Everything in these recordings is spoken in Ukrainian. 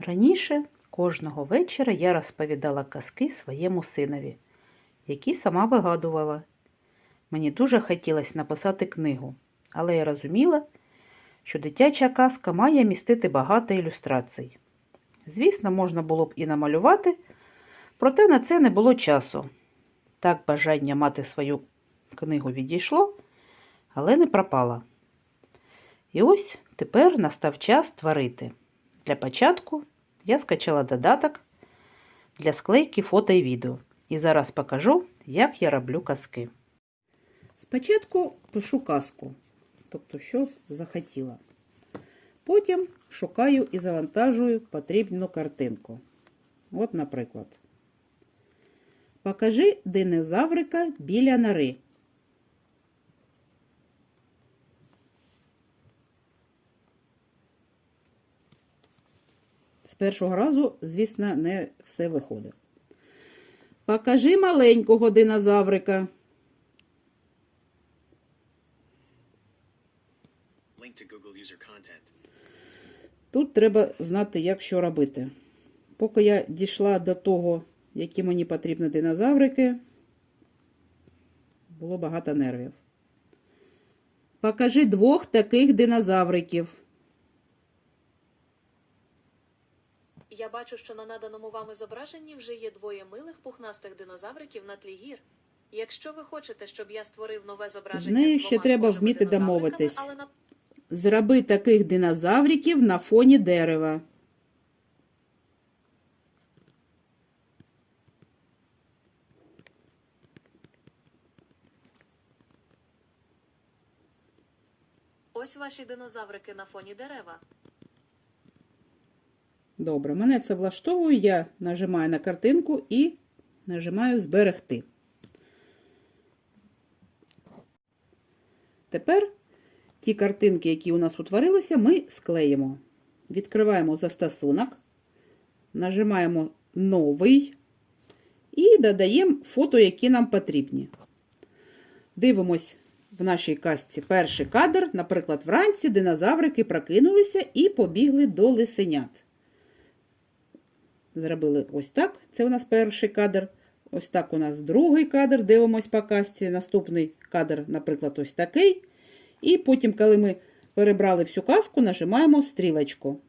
Раніше кожного вечора я розповідала казки своєму синові, які сама вигадувала. Мені дуже хотілося написати книгу, але я розуміла, що дитяча казка має містити багато ілюстрацій. Звісно, можна було б і намалювати, проте на це не було часу. Так бажання мати свою книгу відійшло, але не пропало. І ось тепер настав час творити. Для початку я скачала додаток для склейки фото і відео. І зараз покажу, як я роблю казки. Спочатку пишу казку, тобто, що захотіла. Потім шукаю і завантажую потрібну картинку. От, наприклад. Покажи динозаврика біля нори. Першого разу, звісно, не все виходить. Покажи маленького динозаврика. Тут треба знати, як що робити. Поки я дійшла до того, які мені потрібні динозаврики, було багато нервів. Покажи двох таких динозавриків. Я бачу, що на наданому вами зображенні вже є двоє милих пухнастих динозавриків на тлі гір. Якщо ви хочете, щоб я створив нове зображення, З нею ще треба вміти домовитись. Але на Зроби таких динозавриків на фоні дерева. ось ваші динозаврики на фоні дерева. Добре, мене це влаштовує. Я нажимаю на картинку і нажимаю зберегти. Тепер ті картинки, які у нас утворилися, ми склеїмо. Відкриваємо застосунок, нажимаємо новий і додаємо фото, які нам потрібні. Дивимось в нашій казці перший кадр, наприклад, вранці динозаврики прокинулися і побігли до лисенят. Зробили ось так. Це у нас перший кадр. Ось так у нас другий кадр. Дивимось по касті. Наступний кадр, наприклад, ось такий. І потім, коли ми перебрали всю казку, нажимаємо стрілочку.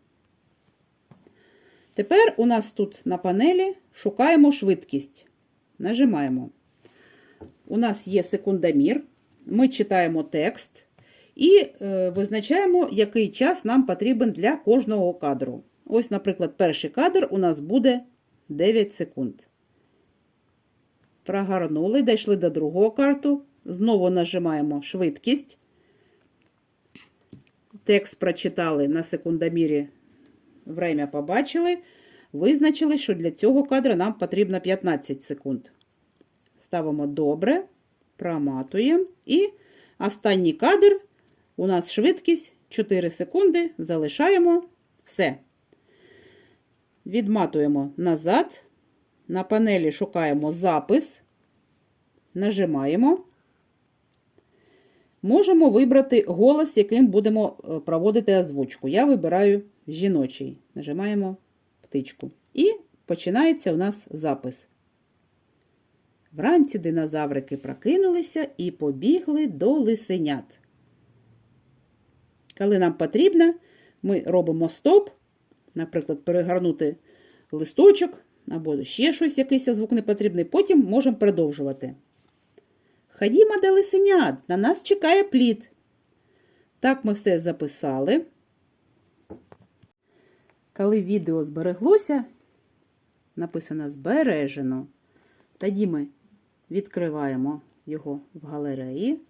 Тепер у нас тут на панелі шукаємо швидкість. Нажимаємо. У нас є секундомір. Ми читаємо текст і е, визначаємо, який час нам потрібен для кожного кадру. Ось, наприклад, перший кадр у нас буде 9 секунд. Прогорнули, дійшли до другого карту. Знову нажимаємо швидкість. Текст прочитали на секундомірі. Время побачили. Визначили, що для цього кадра нам потрібно 15 секунд. Ставимо добре, проматуємо. І останній кадр у нас швидкість 4 секунди. Залишаємо все. Відматуємо назад. На панелі шукаємо запис, нажимаємо. Можемо вибрати голос, яким будемо е, проводити озвучку. Я вибираю жіночий. Нажимаємо птичку. І починається у нас запис. Вранці динозаврики прокинулися і побігли до лисенят. Коли нам потрібно, ми робимо стоп, наприклад, перегорнути листочок або ще щось, якийсь звук не потрібний. Потім можемо продовжувати. Ходімо до лисенят, на нас чекає плід. Так ми все записали. Коли відео збереглося, написано збережено, тоді ми відкриваємо його в галереї.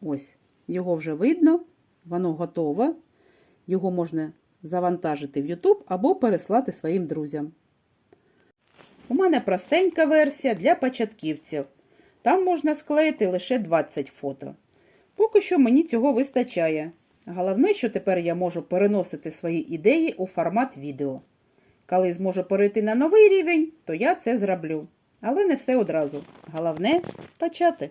Ось, його вже видно, воно готове. Його можна завантажити в YouTube або переслати своїм друзям. У мене простенька версія для початківців. Там можна склеїти лише 20 фото. Поки що мені цього вистачає. Головне, що тепер я можу переносити свої ідеї у формат відео. Коли зможу перейти на новий рівень, то я це зроблю. Але не все одразу. Головне почати.